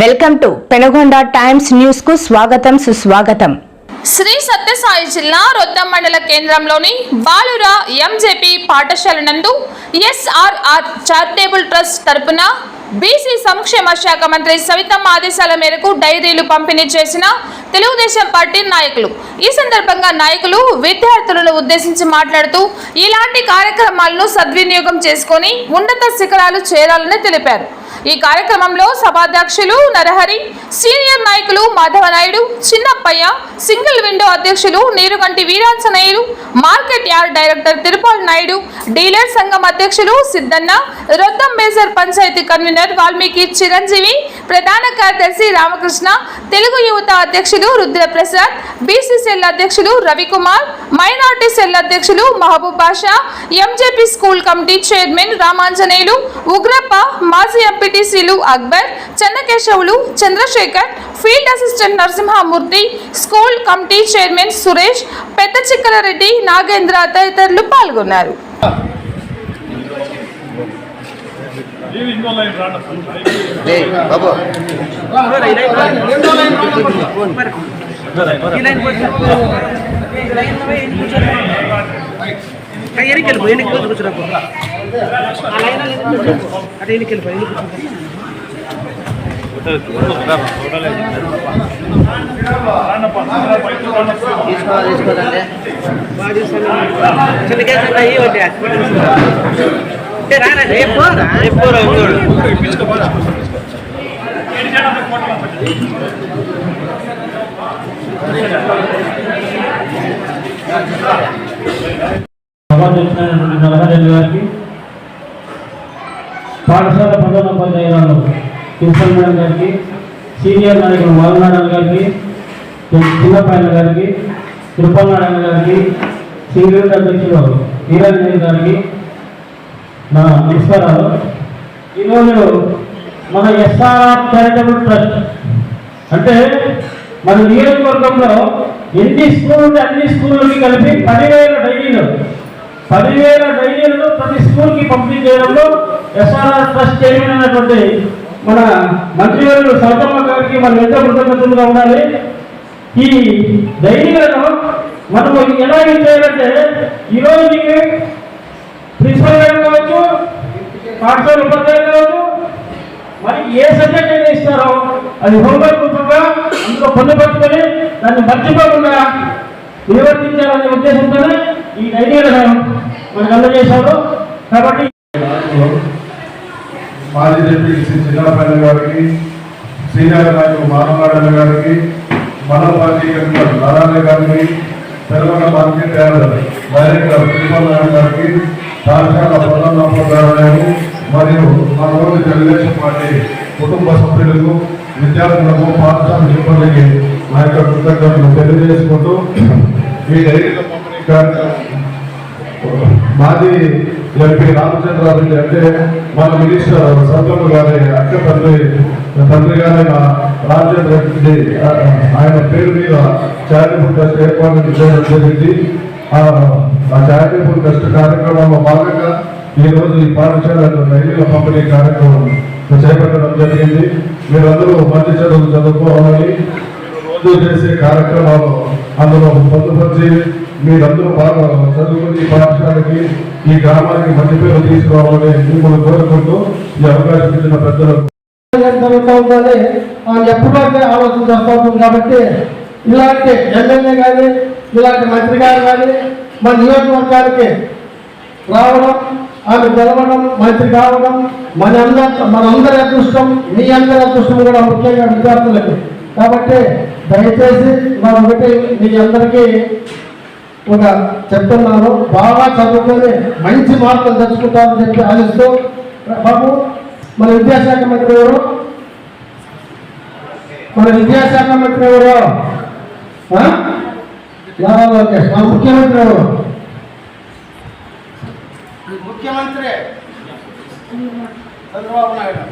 Welcome to Penagonda times న్యూస్కు స్వాగతం సుస్వాగతం. శ్రీ సత్యసాయి జిల్లా రొద్దం మండల కేంద్రంలోని బాలుర ఎంజేపీ పాఠశాల నందు ఎస్ఆర్ఆర్ చారిటబుల్ ట్రస్ట్ తరపున బీసీ సంక్షేమ శాఖ మంత్రి సవితమ్మ ఆదేశాల మేరకు డైరీలు పంపిణీ చేసిన తెలుగుదేశం పార్టీ నాయకులు. ఈ సందర్భంగా నాయకులు విద్యార్థులను ఉద్దేశించి మాట్లాడుతూ ఇలాంటి కార్యక్రమాలను సద్వినియోగం చేసుకొని ఉన్నత శిఖరాలు చేరాలని తెలిపారు. ఈ కార్యక్రమంలో సభాధ్యక్షులు నరహరి సీనియర్ నాయకులు మాధవనాయుడు చిన్నప్పయ్య సింగిల్ విండో అధ్యక్షులు Neeruganti Veeranjaneyulu market yard director Tirupal Naidu dealer సంఘం అధ్యక్షులు సిద్ధన్న రొద్దం మేజర్ పంచాయతీ కన్వీనర్ వాల్మీకి చిరంజీవి ప్రధాన కార్యదర్శి రామకృష్ణ తెలుగు యువత అధ్యక్షులు రుద్రప్రసాద్ బీసీ సెల్ అధ్యక్షులు రవికుమార్ మైనార్టీ సెల్ అధ్యక్షులు Mahaboob Basha MJP school committee chairman Ramanjaneyulu Ugrappa మాజీ ఎంపీటీసీలు Akbar Chennakesavulu Chandrasekhar field assistant Narasimhamurthy school committee chairman Suresh పెద్ద చిక్కలరెడ్డి నాగేంద్ర తదితరులు పాల్గొన్నారు ఏయ్ బాబు ఎన్నిక వెళ్ళిపో ఎన్నిక కూర్చోరాకు అటు ఎన్నిక వెళ్ళిపో తీసుకోదండి గారికి పాఠశాల ప్రధానోపాధ్యాయురాలు ప్రిన్సిపల్ మేడం గారికి సీనియర్ నాయకులు మల్నారాయణ గారికి చిన్నపాయన గారికి తిరుపతినారాయణ గారికి సింగరేట్ అధ్యక్షులు వీరాంజనేయ గారికి నా నమస్కారాలు ఈరోజు మన ఎస్ఆర్ఆర్ చారిటబుల్ ట్రస్ట్ అంటే మన నియోజకవర్గంలో ఎన్ని స్కూళ్ళు ఉంటే అన్ని స్కూళ్ళకి కలిపి పదివేల డైరీలు. పదివేల డైరీలను ప్రతి స్కూల్కి పంపిణీ చేయడంలో ఎస్ఆర్ఆర్ ట్రస్ట్ చైర్మన్ అయినటువంటి మన మంత్రివర్యులు సౌతమ్మ గారికి మనం ఎంతో కృతజ్ఞతలుగా ఉండాలి. ఈ డైరీలను మనము ఎలా ఏం చేయాలంటే ఈరోజు మీకు ప్రిన్సిపల్ గారు కావచ్చు పాఠశాల ఉపాధ్యాయులు కావచ్చు మరి ఏ సబ్జెక్ట్ అయితే ఇస్తారో అది హోంవర్క్ రూపంగా అందులో పొందుపరుచుకొని దాన్ని మర్చిపోకుండా నిర్వర్తించాలనే ఉద్దేశంతోనే ఈ ఐడియాలను మనకు అందజేశారు. కాబట్టి మాజీ డిప్యూటీ శ్రీ చిన్నపల్లి గారికి శ్రీనగర్ నాయకులు మానవనారాయణ గారికి మన పార్టీ నారాయణ గారికి Telangana market yard director Srimannarayana గారికి పాఠశాల ప్రధానోపాధ్యాయులు మరియు మా రోజు తెలుగుదేశం పార్టీ కుటుంబ సభ్యులకు విద్యార్థులకు పాఠశాల సిబ్బందికి మా యొక్క కృతజ్ఞతలు తెలియజేసుకుంటూ ఈ డైరీల పంపిణీ కార్యక్రమం మాజీ ఎంపీ రామచంద్రారెడ్డి అంటే మన మినిస్టర్ సత్యము గారి అక్క తండ్రి తండ్రి గారైన రామచంద్ర రెడ్డి ఆయన పేరు మీద చారిటబుల్ ట్రస్ట్ ఏర్పాటు చేయడం జరిగింది. ఆ ఆ చారిటబుల్ ట్రస్ట్ కార్యక్రమంలో భాగంగా ఈ రోజు ఈ పాఠశాలలో రైలుల పంపిణీ కార్యక్రమం చేపట్టడం జరిగింది. మీరందరూ మంచి చదువులు చదువుకోవాలని రోజు చేసే కార్యక్రమాలు అందులో పొందుపరిచి మీరందరూ బాగా చదువుకుని పాఠశాలకి ఈ గ్రామానికి మంచి పేరు తీసుకురావాలని మిమ్మల్ని కోరుకుంటూ ఈ అవకాశం ఇచ్చిన పెద్దలకు జరుగుతూ ఉందని ఎప్పుడైతే ఆలోచన చేస్తూ ఉంటుంది కాబట్టి ఇలాంటి ఎమ్మెల్యే కానీ ఇలాంటి మంత్రి గారు కానీ మన నియోజకవర్గానికి రావడం ఆమె గెలవడం మంత్రి కావడం మన అందరి మనందరి అదృష్టం మీ అందరి అదృష్టం కూడా ముఖ్యంగా విద్యార్థులకి. కాబట్టి దయచేసి మనం ఒకటి మీ అందరికీ ఒక చెప్తున్నాను. బాగా చదువుకొని మంచి మార్కులు తెచ్చుకుంటారని చెప్పి ఆశిస్తూ బాబు మన విద్యాశాఖ మంత్రి ఎవరు? మన విద్యాశాఖ మంత్రి ఎవరు? ఆ? నారా లోకేష్ మన ముఖ్యమంత్రి ఎవరు ముఖ్యమంత్రి చంద్రబాబు నాయుడు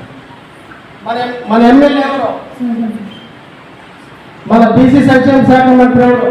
మన మన ఎమ్మెల్యే ఎవరు మన బీసీ సంక్షేమ శాఖ మంత్రి ఎవరు